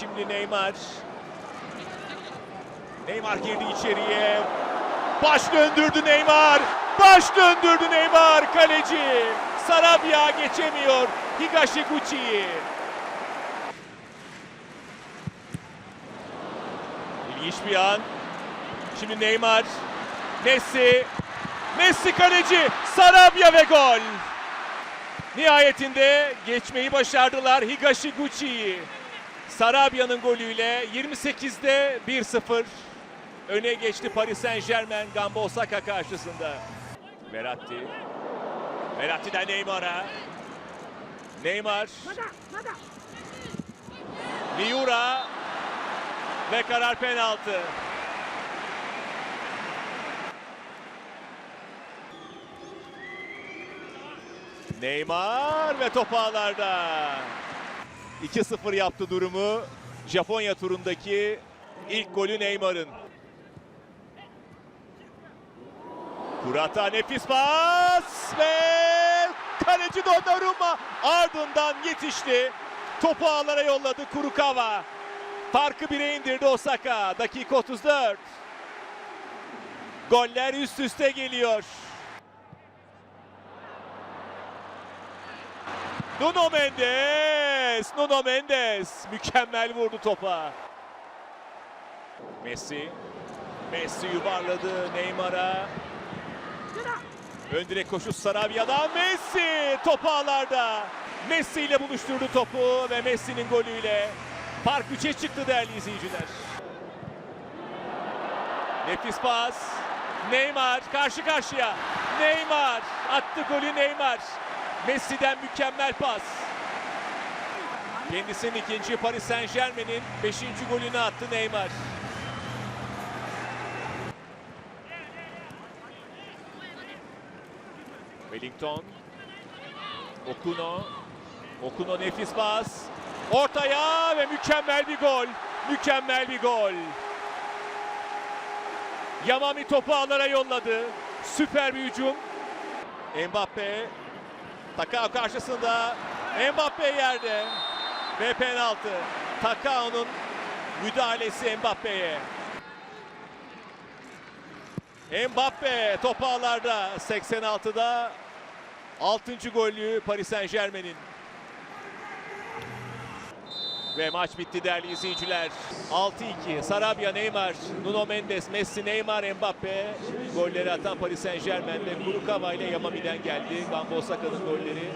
Şimdi Neymar. Neymar girdi içeriye. Baş döndürdü Neymar. Baş döndürdü Neymar. Kaleci. Sarabia geçemiyor. Higashiguchi'yi. İlginç bir an. Şimdi Neymar. Messi. Messi kaleci. Sarabia ve gol. Nihayetinde geçmeyi başardılar Higashiguchi'yi. Sarabia'nın golüyle 28'de 1-0 öne geçti Paris Saint Germain Gamba Osaka karşısında. Verratti. Verratti'den Neymar'a. Neymar. Miura. Ve karar penaltı. Neymar ve top ağlarda. 2-0 yaptı durumu. Japonya turundaki ilk golü Neymar'ın. Kurata nefis pas ve kaleci Donnarumma ardından yetişti. Topu ağlara yolladı Kurukawa. Farkı bire indirdi Osaka. Dakika 34. Goller üst üste geliyor. Nuno Mendes, Nuno Mendes mükemmel vurdu topa. Messi, Messi yuvarladı Neymar'a. Ön direk koşu Sarabia'dan Messi top ağlarda. Messi ile buluşturdu topu ve Messi'nin golüyle fark 3'e çıktı değerli izleyiciler. Nefis pas. Neymar karşı karşıya. Neymar attı golü Neymar. Messi'den mükemmel pas. Kendisinin ikinci Paris Saint Germain'in beşinci golünü attı Neymar. Wellington. Okuno. Okuno nefis pas. Ortaya ve mükemmel bir gol. Mükemmel bir gol. Yamami topu ağlara yolladı. Süper bir hücum. Mbappe. Takao karşısında. Mbappe yerde. Ve penaltı. Takao'nun müdahalesi Mbappe'ye. Mbappe top ağlarda 86'da 6. golü Paris Saint Germain'in. Ve maç bitti değerli izleyiciler. 6-2 Sarabia, Neymar, Nuno Mendes, Messi, Neymar, Mbappe. Golleri atan Paris Saint Germain ve Kurukawa ile Yamami'den geldi. Gamba Osaka'nın golleri.